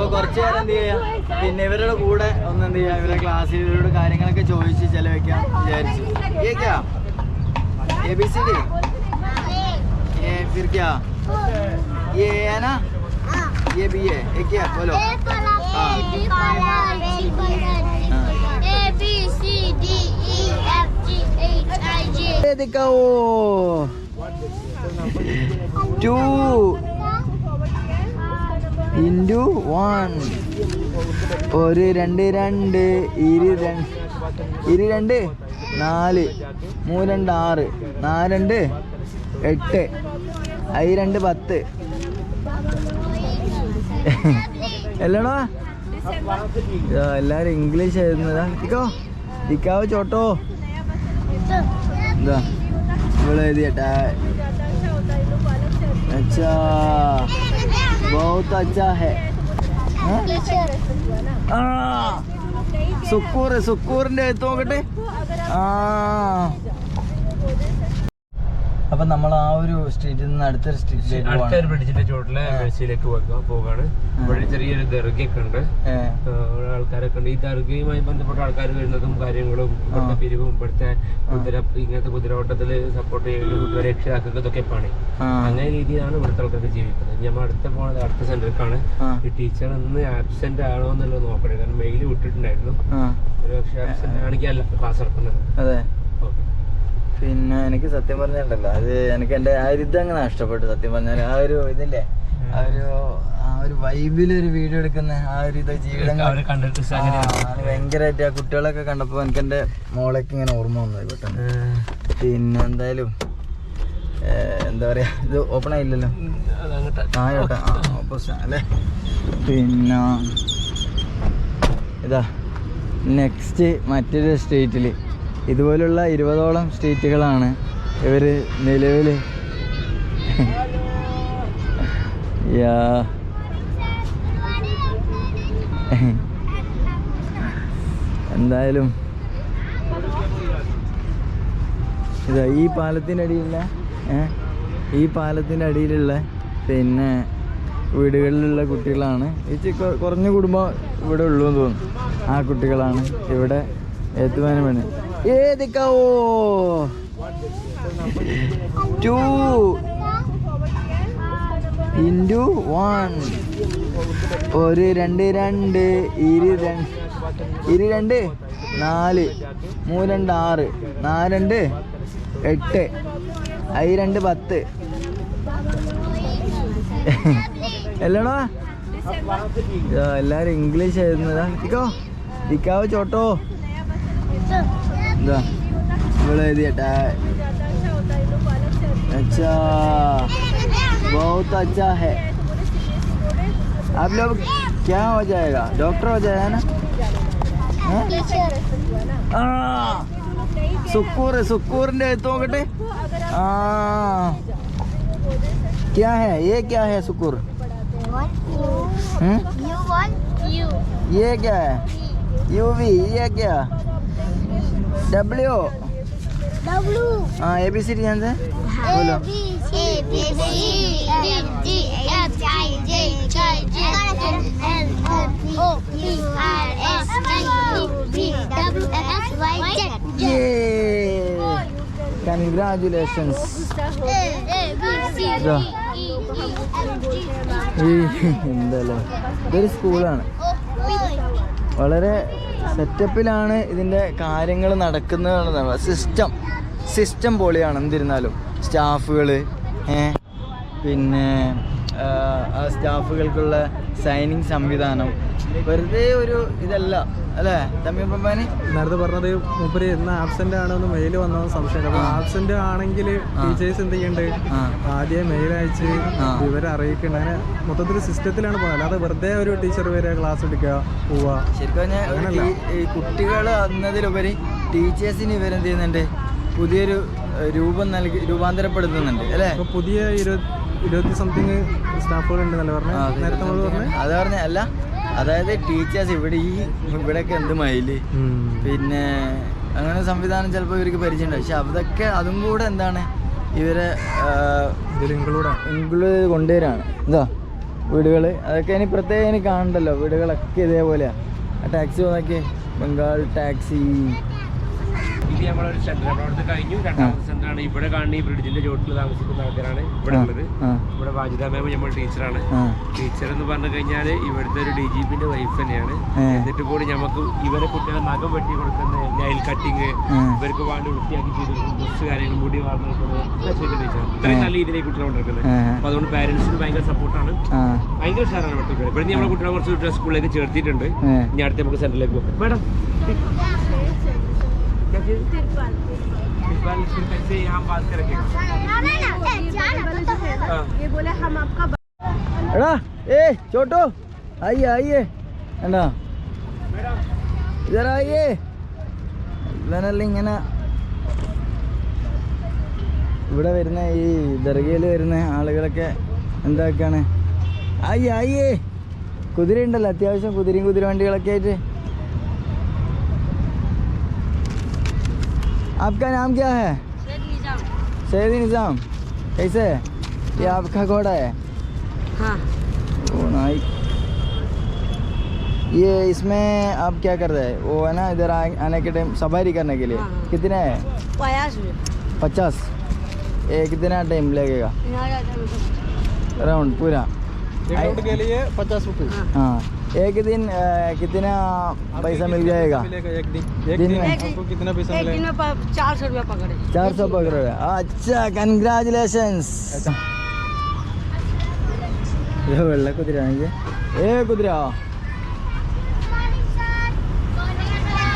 അപ്പൊ കുറച്ചു നേരം എന്ത് ചെയ്യാം? പിന്നെ ഇവരുടെ കൂടെ ഒന്ന് എന്ത് ചെയ്യാം? ഇവരുടെ ക്ലാസ്സിൽ ഇവരോട് കാര്യങ്ങളൊക്കെ ചോദിച്ച് ചെലവഴിക്കാം വിചാരിച്ചു. കേക്കാം? Into one. ഒരു രണ്ട് രണ്ട്. ഇരു രണ്ട്. ഇരു രണ്ട്. നാല്. മൂന്ന് രണ്ട് ആറ്. നാല് രണ്ട്. എട്ട്. ഐ രണ്ട് പത്ത്. എല്ലാടോ. എല്ലാരും ഇംഗ്ലീഷ് എഴുതുന്നതാ. ഇക്കോ ഇക്കാവ് ചോട്ടോ. എന്താ ഇവിടെ എഴുതിയട്ടാ അച്ഛാ बहुत अच्छा है हाँ? ആ സുക്കൂർ സുക്കൂറിന്റെ എടുത്ത് നോക്കട്ടെ ആ അപ്പൊ നമ്മൾ ആ ഒരു സ്ട്രീറ്റിൽ നിന്ന് അടുത്തൊരു സ്ട്രീറ്റിലേക്ക് അടുത്ത ഒരു പോവാണ് ബ്രിഡ്ജിന്റെ ചോട്ടിലെ ആ. മെഴ്സിയിലേക്ക് പോകാണ്. ഇവിടെ ചെറിയൊരു ദർഗയൊക്കെ ഉണ്ട് ആൾക്കാരൊക്കെ ഉണ്ട് ഈ ദർഗയുമായി ബന്ധപ്പെട്ട ആൾക്കാർ വരുന്നതും കാര്യങ്ങളും ഇവിടുത്തെ. പിരിവും ഇവിടുത്തെ കുതിര ഇങ്ങനത്തെ കുതിരോട്ടത്തിൽ സപ്പോർട്ട് ചെയ്യുന്ന കുതിര രക്ഷിതാക്കൾക്ക് ഇതൊക്കെ പണി. അങ്ങനെ രീതിയിലാണ് ഇവിടുത്തെ ആൾക്കാർക്ക് ജീവിക്കുന്നത്. നമ്മൾ അടുത്ത പോണത് അടുത്ത സെന്ററിലേക്കാണ്. ഈ ടീച്ചർ ഇന്ന് ആബ്സെന്റ് ആണോ എന്നുള്ളത് നോക്കണേ കാരണം മെയിൽ വിട്ടിട്ടുണ്ടായിരുന്നു. ഒരു പക്ഷേ ആബ്സെന്റ് ആണെങ്കിൽ അല്ല ക്ലാസ് ഓക്കെ പിന്നെ എനിക്ക് സത്യം പറഞ്ഞിട്ടുണ്ടല്ലോ അത് എനിക്ക് എന്റെ ആ ഒരു ഇതങ്ങ് നഷ്ടപ്പെട്ടു സത്യം പറഞ്ഞാൽ. ആ ഒരു ഇതില്ലേ ആ ഒരു ആ ഒരു വൈബിൽ ഒരു വീഡിയോ എടുക്കുന്ന ആ ഒരു ഇത് ജീവിതം കണ്ടിട്ട് ഭയങ്കരമായിട്ട് ആ കുട്ടികളൊക്കെ കണ്ടപ്പോൾ എനിക്ക് എന്റെ മോളേക്ക് ഇങ്ങനെ ഓർമ്മ വന്നു പെട്ടെന്ന് പിന്നെ എന്തായാലും എന്താ പറയാ ഇത് ഓപ്പൺ ആയില്ലല്ലോ. ആ ചേട്ടാ ഓപ്പോസിറ്റ് അല്ലേ? പിന്നെ ഇതാ നെക്സ്റ്റ് മറ്റൊരു സ്റ്റേറ്റിൽ ഇതുപോലുള്ള ഇരുപതോളം സ്റ്റേറ്റുകളാണ് ഇവർ നിലവിൽ യാ. എന്തായാലും. ഈ പാലത്തിന്റെ ഈ പാലത്തിന്റെ അടിയിലുള്ള പിന്നെ വീടുകളിലുള്ള കുട്ടികളാണ്. ഇച്ചി കുറഞ്ഞ കുടുംബം ഇവിടെ ഉള്ളൂ എന്ന് തോന്നുന്നു. ആ കുട്ടികളാണ് ഇവിടെ എത്തുവാനും വേണ്ടി ഏതിക്കാവോ ടു ഇന്റു വൺ ഒരു രണ്ട് രണ്ട്. ഇരു രണ്ട്. ഇരു രണ്ട്. നാല്. മൂന്ന് രണ്ട് ആറ്. നാല് രണ്ട്. എട്ട്. ഐ രണ്ട് പത്ത്. എല്ലാണോ എല്ലാവരും ഇംഗ്ലീഷ് എഴുതുന്നതാ. ഇക്കോ ഇക്കാവ് ചോട്ടോ? बड़ा अच्छा बहुत अच्छा है आप लोग क्या हो जाएगा डॉक्टर हो जाएगा ना सुकूर सुकूर ने तो बेटे क्या है ये क्या है सुकूर ये क्या है यू भी ये क्या डब्ल्यू डब्ल्यू हाँ ए बी सी डी जानते हैं बोलो Congratulations. എന്താണ് ഇതൊരു സ്കൂളാണ് വളരെ സെറ്റപ്പിലാണ് ഇതിന്റെ കാര്യങ്ങൾ നടക്കുന്നത് സിസ്റ്റം സിസ്റ്റം പൊളിയാണ് എന്തിരുന്നാലും. സ്റ്റാഫുകൾ പിന്നെ സ്റ്റാഫുകൾക്കുള്ള സൈനിങ് സംവിധാനം. വെറുതെ ഒരു ഇതല്ല അല്ലേ? തമ്മി പമ്പാനി നേരത്തെ പറഞ്ഞത് മൂപ്പര് എന്ന ആബ്സെന്റ് ആണെന്ന് മെയിൽ വന്നതെന്ന് സംശയം അപ്പൊ. ആബ്സെന്റ് ആണെങ്കിൽ ടീച്ചേഴ്സ് എന്ത് ചെയ്യണ്ട്? ആദ്യം മെയിൽ അയച്ച് ഇവരെ അറിയിക്കണ്ട. അങ്ങനെ മൊത്തത്തിൽ സിസ്റ്റത്തിലാണ് പോകുന്നത്. അല്ലാതെ വെറുതെ ഒരു ടീച്ചർ വരെ ക്ലാസ് എടുക്കുക പോവുക. ശരിക്കും കുട്ടികൾ എന്നതിലുപരി ടീച്ചേഴ്സിന് ഇവരെന്ത് ചെയ്യുന്നുണ്ട്? പുതിയൊരു രൂപം നൽകി രൂപാന്തരപ്പെടുത്തുന്നുണ്ട് അല്ലേ? പുതിയ ഇരുപത് ഇരുപത്തി സംതിങ് സ്റ്റാഫുകൾ ഉണ്ടെന്നല്ലേ നേരത്തെ നമ്മൾ അത് പറഞ്ഞ അല്ല അതായത് ടീച്ചേഴ്സ് ഇവിടെ ഈ ഇവിടെയൊക്കെ എന്ത് മയിൽ? പിന്നെ അങ്ങനെ സംവിധാനം ചിലപ്പോൾ ഇവർക്ക് പരിചയമുണ്ട്. പക്ഷെ അതൊക്കെ അതും കൂടെ എന്താണ് ഇവരെ ഇൻക്ലൂഡ്? ഇൻക്ലൂഡ് കൊണ്ടുവരാണ്. എന്താ വീടുകൾ അതൊക്കെ ഇനി പ്രത്യേകം ഇനി കാണണ്ടല്ലോ. വീടുകളൊക്കെ ഇതേപോലെയാ. ആ ടാക്സി നോക്കി ബംഗാൾ ടാക്സി ഇത് നമ്മളൊരു സെന്റർ അവിടുത്തെ കഴിഞ്ഞു. രണ്ടാമത്തെ സെന്റർ ആണ് ഇവിടെ കാണുന്ന ഈ ബ്രിഡ്ജിന്റെ ചോട്ടിൽ താമസിക്കുന്ന ആൾക്കാരാണ് ഇവിടെ ഉള്ളത്. ഇവിടെ വാജിത മാം നമ്മൾ ടീച്ചറാണ് ടീച്ചർ എന്ന് പറഞ്ഞു കഴിഞ്ഞാൽ ഇവിടുത്തെ ഒരു ഡി ജി പിന്റെ വൈഫ് തന്നെയാണ്. എന്നിട്ട് കൂടി നമുക്ക് ഇവരെ കുട്ടികളെ നഖം വെട്ടി കൊടുക്കുന്ന നൈൽ കട്ടിങ്. ഇവർക്ക് വേണ്ടി വൃത്തിയാക്കി ചെയ്ത് ബസ് കാര്യങ്ങൾ മുടി ടീച്ചർ ഇത്രയും നല്ല രീതിയിലേക്ക് കുട്ടികളെ കൊണ്ടിരിക്കുന്നത് അപ്പൊ അതുകൊണ്ട് പാരന്റ്സിന് ഭയങ്കര സപ്പോർട്ടാണ് ഭയങ്കര ഉഷാറാണ് ഇവിടുത്തെ ഇവിടെ നമ്മളെ കുട്ടികളെ കുറച്ച് സ്കൂളിലേക്ക് ചേർത്തിട്ടുണ്ട്. ഇനി അടുത്ത നമുക്ക് സെന്ററിലേക്ക് പോകാം. മേഡം. എടാ ഏ ചോട്ടോ ആയിയെ ആയിയെ എന്നാ ഇതറായിയേ ഇവനല്ല ഇങ്ങനെ ഇവിടെ വരുന്ന ഈ ദർഗയിൽ വരുന്ന ആളുകളൊക്കെ എന്താക്കാണ്? ആയി ആയിയേ. കുതിര ഉണ്ടല്ലോ അത്യാവശ്യം കുതിരയും കുതിര വണ്ടികളൊക്കെ ആയിട്ട്. आपका नाम क्या है? सैयद निज़ाम। कैसे? है। ये आपका घोड़ा है? हाँ। ओ नाई ये इसमें आप क्या कर रहे हैं? वो है ना इधर आने के टाइम सवारी करने के लिए। हाँ, हाँ। कितने है? पचास ये कितना टाइम लगेगा? यहाँ जाता है राउंड पूरा। के लिए पचास रुपये। हाँ। एक दिन अ, कितना पैसा मिल जाएगा मिलेगा एक दिन एक दिन दिन में? आपको कितना पैसा एक दिन मिलेगा में प- चार सौ रुपया पकड़े चार सौ पकड़ रहे हैं। अच्छा कंग्रेचुलेशंस ഇത് വെള്ളക്കുതിരയാണ് ഇത് ഏ കുതിര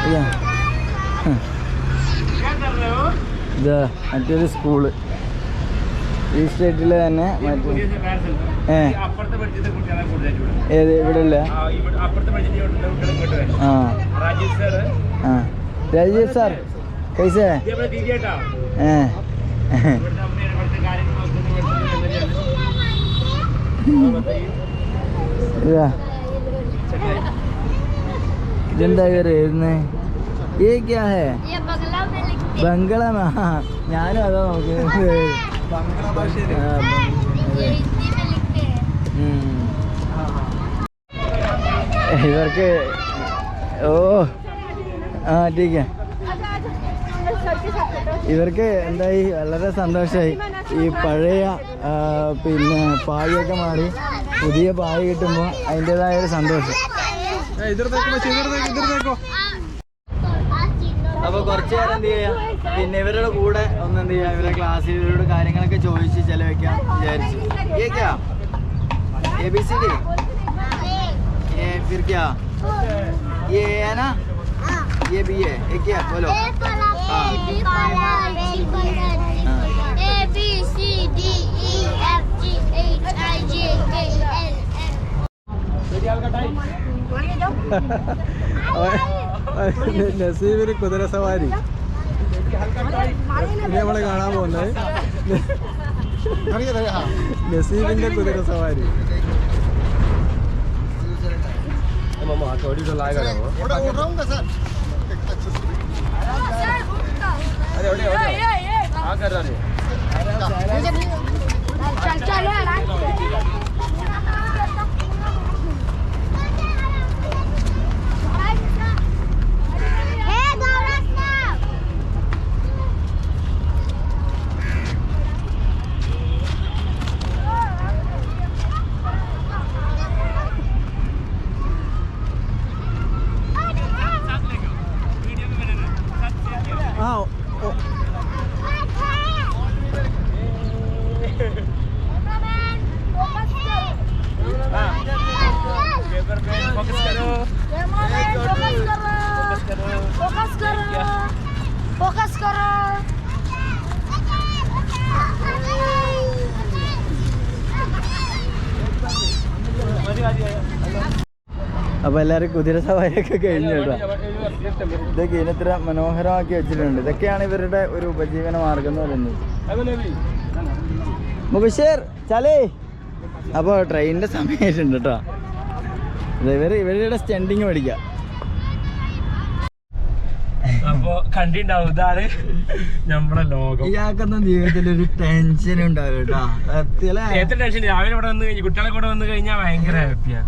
ഇതാ ഹ്. ഇതാ മറ്റൊരു സ്കൂള് ഈ സ്റ്റേറ്റിൽ തന്നെ ഏത് ഇവിടെ ഇല്ല ആ. രാജേഷ് സാർ കൈസേ. ഏ. ഇതെന്താ കയറിയിരുന്നേ ഏ ക്യാ ഹേ? ബംഗള ഞാനും അതാ നോക്കുന്നത് ഇവർക്ക് ഓ ആ ടീക്ക ഇവർക്ക് എന്തായി? വളരെ സന്തോഷമായി ഈ പഴയ പിന്നെ പായൊക്കെ മാറി പുതിയ പായ കിട്ടുമ്പോൾ അതിന്റെതായ ഒരു സന്തോഷം. ഇതെടുത്തേക്കോ ഇതെടുത്തേക്കോ അപ്പൊ കുറച്ച് നേരം എന്ത് ചെയ്യാം? പിന്നെ ഇവരുടെ കൂടെ ഒന്ന് എന്ത് ചെയ്യാം? ഇവരുടെ ക്ലാസ്സിൽ ഇവരോട് കാര്യങ്ങളൊക്കെ ചോദിച്ച് ചെലവഴിക്കാം വിചാരിച്ചു. കേക്കാം? A B C D E നസീബിന് കുതിര സവാരി ഇനി നമ്മൾ കാണാൻ പോകുന്നത് നസീബിന്റെ കുതിര സവാരി चल করো അപ്പോൾ എല്ലാവരും കുതിര സവാരിയൊക്കെ കഴിഞ്ഞു കേട്ടോ. ഇതൊക്കെ ഇനത്തിര മനോഹരമാക്കി വെച്ചിട്ടുണ്ട്. ഇതൊക്കെയാണ് ഇവരുടെ ഒരു ഉപജീവന മാർഗം എന്ന് പറയുന്നത്. മുബഷീർ ചലേ. അപ്പോൾ ട്രെയിനിന്റെ സമയമായിട്ടുണ്ട് കേട്ടോ. ഇവർ ഇവരുടെ സ്റ്റണ്ടിങ് പഠിക്കാം. അപ്പൊ കണ്ടിണ്ടാവും. ഇതാണ് നമ്മുടെ ലോകം. ഇയാൾക്കൊന്നും ജീവിതത്തിൽ ഒരു ടെൻഷൻ ഉണ്ടാവില്ല എത്ര ടെൻഷൻ രാവിലെ ഇവിടെ വന്ന് കഴിഞ്ഞു കുട്ടികളെ കൂടെ വന്ന് കഴിഞ്ഞാൽ ഭയങ്കര ഹാപ്പിയാ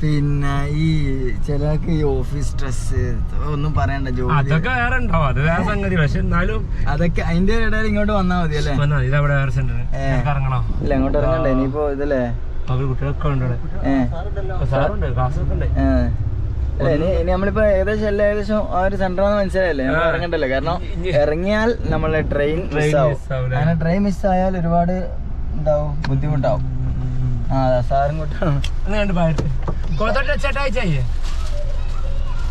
പിന്നെ ഈ ചിലർക്ക് ഈ ഓഫീസ് സ്ട്രെസ് ഒന്നും പറയണ്ട ജോലി. അതൊക്കെ വേറെ ഉണ്ടാവും. അത് വേറെ സംഗതി. പക്ഷെ എന്നാലും അതൊക്കെ അതിന്റെ ഇടയിൽ ഇങ്ങോട്ട് വന്നാ മതി അല്ലേ? മതി. ഇതവിടെ വേറെ സെന്റർ ഇറങ്ങണോ? ഇല്ല ഇങ്ങോട്ട് ഇറങ്ങണ്ടേ. ഇനിയിപ്പോ ഇതല്ലേ? കുട്ടികളൊക്കെ ഉണ്ട് സാറുണ്ട്? ക്ലാസ്സൊക്കെ ഉണ്ട്? ഇനി ഇനി നമ്മളിപ്പോ ഏകദേശം എല്ലാം ഏകദേശം ആ ഒരു സെന്ററാന്ന് മനസ്സിലായല്ലേ നമ്മൾ ആ. ഇറങ്ങണ്ടല്ലോ കാരണം ഇനി- ഇറങ്ങിയാൽ നമ്മളെ ട്രെയിൻ Train മിസ്സാവും miss ആവൂലെ? അങ്ങനെ ട്രെയിൻ മിസ്സായാൽ ഒരുപാട് ഉണ്ടാവും ബുദ്ധിമുട്ടാവും ആ അതാ സാറും കൂട്ടാണ് ഒന്ന് കണ്ട് പാട്ട് कोता चटाई चाहिए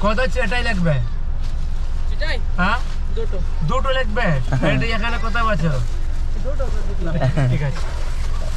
कोता चटाई लेग बे चटाई हाँ दो टो दो टो लेग बे बैठ ये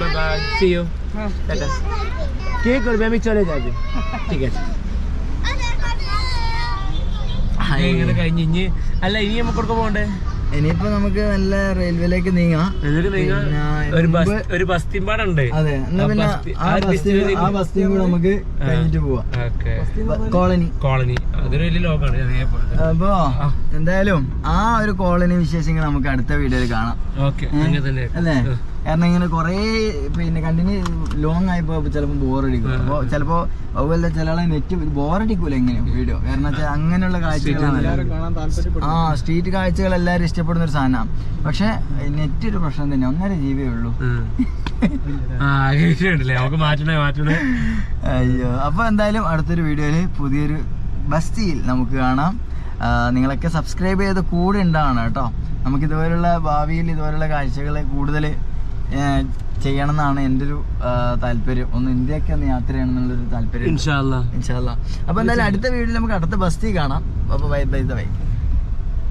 বাই বাই সি ইউ টাটা কে করবে আমি চলে যাবে ঠিক আছে അല്ല ഇനി നമുക്ക് ഇനിയിപ്പോ നമുക്ക് നല്ല റെയിൽവേയിലേക്ക് നീങ്ങാം. ഒരു ബസ് ഒരു ആ ആ നമുക്ക് കോളനി. കോളനി. അതൊരു വലിയ എന്തായാലും ആ ഒരു കോളനി വിശേഷങ്ങൾ നമുക്ക് അടുത്ത വീഡിയോയിൽ കാണാം. അല്ലേ? കാരണം ഇങ്ങനെ കുറേ പിന്നെ കണ്ടിന്യൂ ലോങ് ആയപ്പോ ചിലപ്പോൾ ബോറടിക്കും. അപ്പോൾ ചിലപ്പോൾ അതുപോലെ ചില ആളെ നെറ്റ് ബോറടിക്കൂല എങ്ങനെ വീഡിയോ കാരണം വെച്ചാൽ അങ്ങനെയുള്ള കാഴ്ചകളാണ് ആ സ്ട്രീറ്റ് കാഴ്ചകൾ എല്ലാവരും ഇഷ്ടപ്പെടുന്ന ഒരു സാധനമാണ് പക്ഷെ നെറ്റ് ഒരു പ്രശ്നം തന്നെ ഒന്നര ജീവേ ഉള്ളൂ. അയ്യോ അപ്പൊ എന്തായാലും അടുത്തൊരു വീഡിയോയിൽ പുതിയൊരു ബസ്തിയിൽ നമുക്ക് കാണാം. നിങ്ങളൊക്കെ സബ്സ്ക്രൈബ് ചെയ്ത് കൂടെ ഉണ്ടാവണം കേട്ടോ. നമുക്ക് ഇതുപോലുള്ള ഭാവിയിൽ ഇതുപോലുള്ള കാഴ്ചകളെ കൂടുതൽ ചെയ്യണം എന്നാണ് എന്റെ ഒരു താല്പര്യം. ഒന്ന് ഇന്ത്യയ്ക്ക് ഒന്ന് യാത്ര ചെയ്യണം എന്നുള്ളൊരു താല്പര്യം അപ്പൊ ഇൻഷാല്ല അപ്പോൾ എന്തായാലും അടുത്ത വീഡിയോയിൽ നമുക്ക് അടുത്ത ബസ്തി കാണാം. അപ്പോൾ ബൈ ബൈ ബൈ